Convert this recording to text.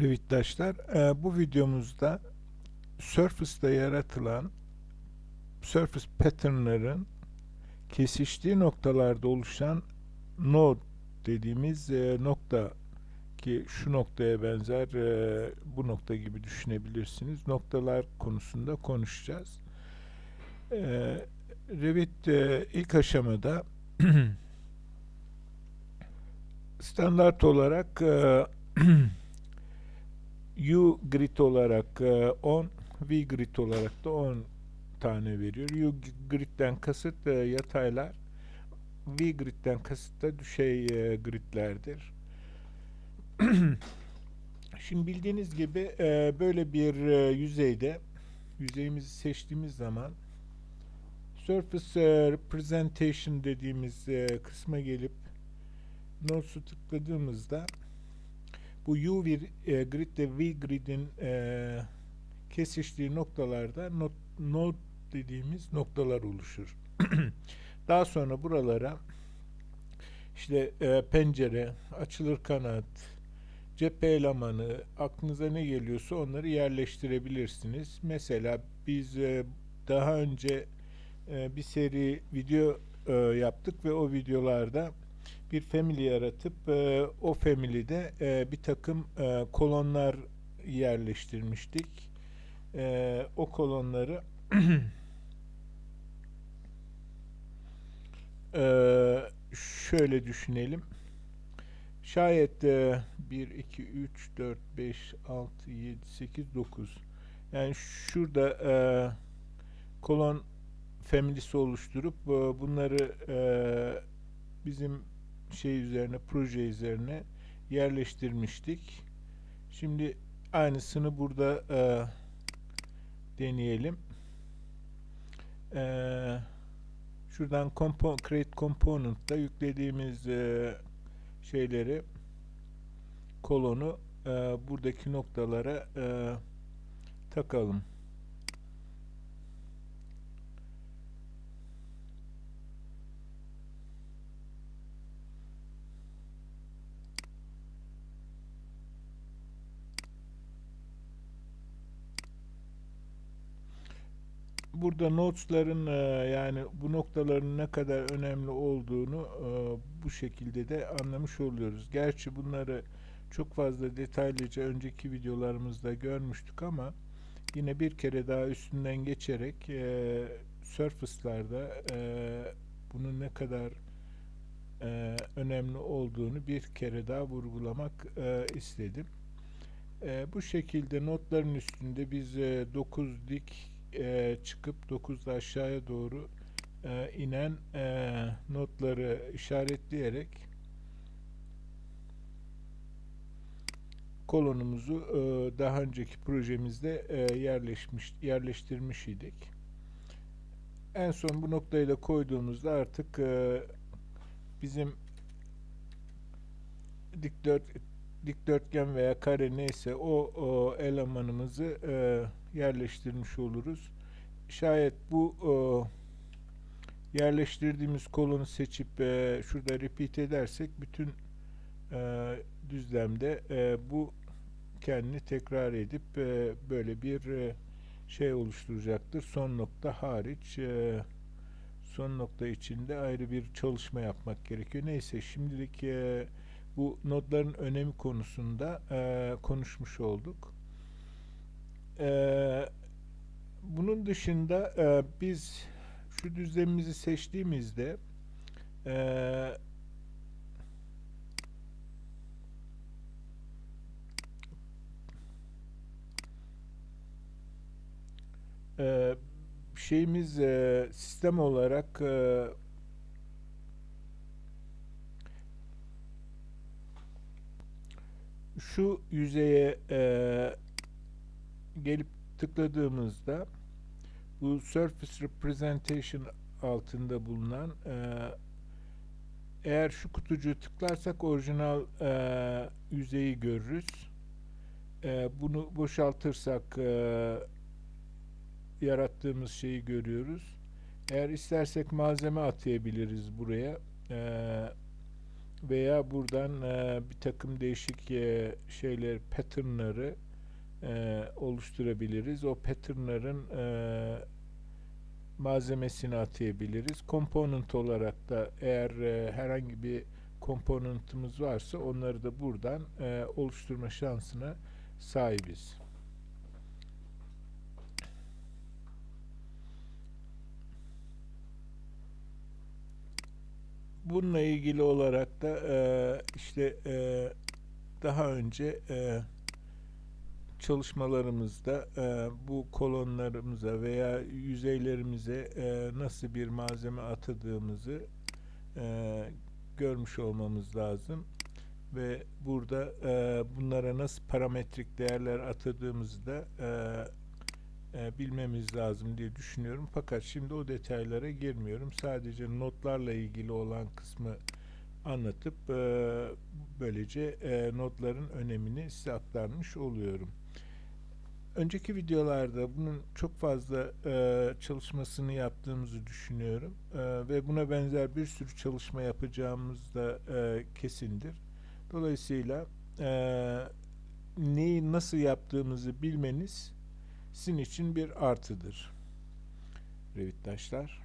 Revitdaşlar, e, bu videomuzda Surface'da yaratılan Surface pattern'ların kesiştiği noktalarda oluşan node dediğimiz e, nokta ki şu noktaya benzer e, bu nokta gibi düşünebilirsiniz. Noktalar konusunda konuşacağız. E, Revit e, ilk aşamada standart olarak e, U grid olarak e, 10, V grid olarak da 10 tane veriyor. U gridden kasıt e, yataylar, V gridden kasıt da düşey e, gridlerdir. Şimdi bildiğiniz gibi e, böyle bir e, yüzeyde yüzeyimizi seçtiğimiz zaman Surface e, Representation dediğimiz e, kısma gelip Nodes'u tıkladığımızda bu U bir e, grid ile V grid'in e, kesiştiği noktalarda node, node dediğimiz noktalar oluşur. Daha sonra buralara işte e, pencere, açılır kanat, cephe elemanı, aklınıza ne geliyorsa onları yerleştirebilirsiniz. Mesela biz e, daha önce e, bir seri video e, yaptık ve o videolarda bir family yaratıp e, o family'de e, bir takım e, kolonlar yerleştirmiştik. E, o kolonları e, şöyle düşünelim. Şayet e, 1, 2, 3, 4, 5, 6, 7, 8, 9 yani şurada e, kolon family'si oluşturup e, bunları e, bizim şey üzerine, proje üzerine yerleştirmiştik. Şimdi aynısını burada e, deneyelim. E, şuradan compo create component'ta yüklediğimiz e, şeyleri kolonu e, buradaki noktalara e, takalım. Burada notes'ların e, yani bu noktaların ne kadar önemli olduğunu e, bu şekilde de anlamış oluyoruz. Gerçi bunları çok fazla detaylıca önceki videolarımızda görmüştük ama yine bir kere daha üstünden geçerek e, Surface'larda e, bunun ne kadar e, önemli olduğunu bir kere daha vurgulamak e, istedim. E, bu şekilde notların üstünde biz e, 9 dik e, çıkıp 9'da aşağıya doğru e, inen e, notları işaretleyerek kolonumuzu e, daha önceki projemizde e, yerleşmiş yerleştirmiş idik. En son bu noktayı da koyduğumuzda artık e, bizim dikdört dikdörtgen veya kare neyse o, o elemanımızı e, yerleştirmiş oluruz. Şayet bu e, yerleştirdiğimiz kolonu seçip e, şurada repeat edersek bütün e, düzlemde e, bu kendini tekrar edip e, böyle bir e, şey oluşturacaktır. Son nokta hariç e, son nokta içinde ayrı bir çalışma yapmak gerekiyor. Neyse şimdilik e, bu nodların önemi konusunda e, konuşmuş olduk. E, bunun dışında e, biz şu düzlemimizi seçtiğimizde e, e, şeyimiz e, sistem olarak e, şu yüzeye gelip tıkladığımızda bu Surface Representation altında bulunan e, eğer şu kutucuğu tıklarsak orijinal e, yüzeyi görürüz. E, bunu boşaltırsak e, yarattığımız şeyi görüyoruz. Eğer istersek malzeme atayabiliriz buraya. E, veya buradan e, bir takım değişik e, şeyler, patternları e, oluşturabiliriz. O patternların e, malzemesini atayabiliriz. Component olarak da eğer e, herhangi bir komponentimiz varsa onları da buradan e, oluşturma şansına sahibiz. Bununla ilgili olarak da e, işte e, daha önce e, çalışmalarımızda e, bu kolonlarımıza veya yüzeylerimize e, nasıl bir malzeme atadığımızı e, görmüş olmamız lazım ve burada e, bunlara nasıl parametrik değerler atadığımızı da e, e, bilmemiz lazım diye düşünüyorum. Fakat şimdi o detaylara girmiyorum. Sadece notlarla ilgili olan kısmı anlatıp e, böylece e, notların önemini size aktarmış oluyorum. Önceki videolarda bunun çok fazla e, çalışmasını yaptığımızı düşünüyorum E, ve buna benzer bir sürü çalışma yapacağımız da e, kesindir. Dolayısıyla e, neyi nasıl yaptığımızı bilmeniz sizin için bir artıdır. Revittaşlar.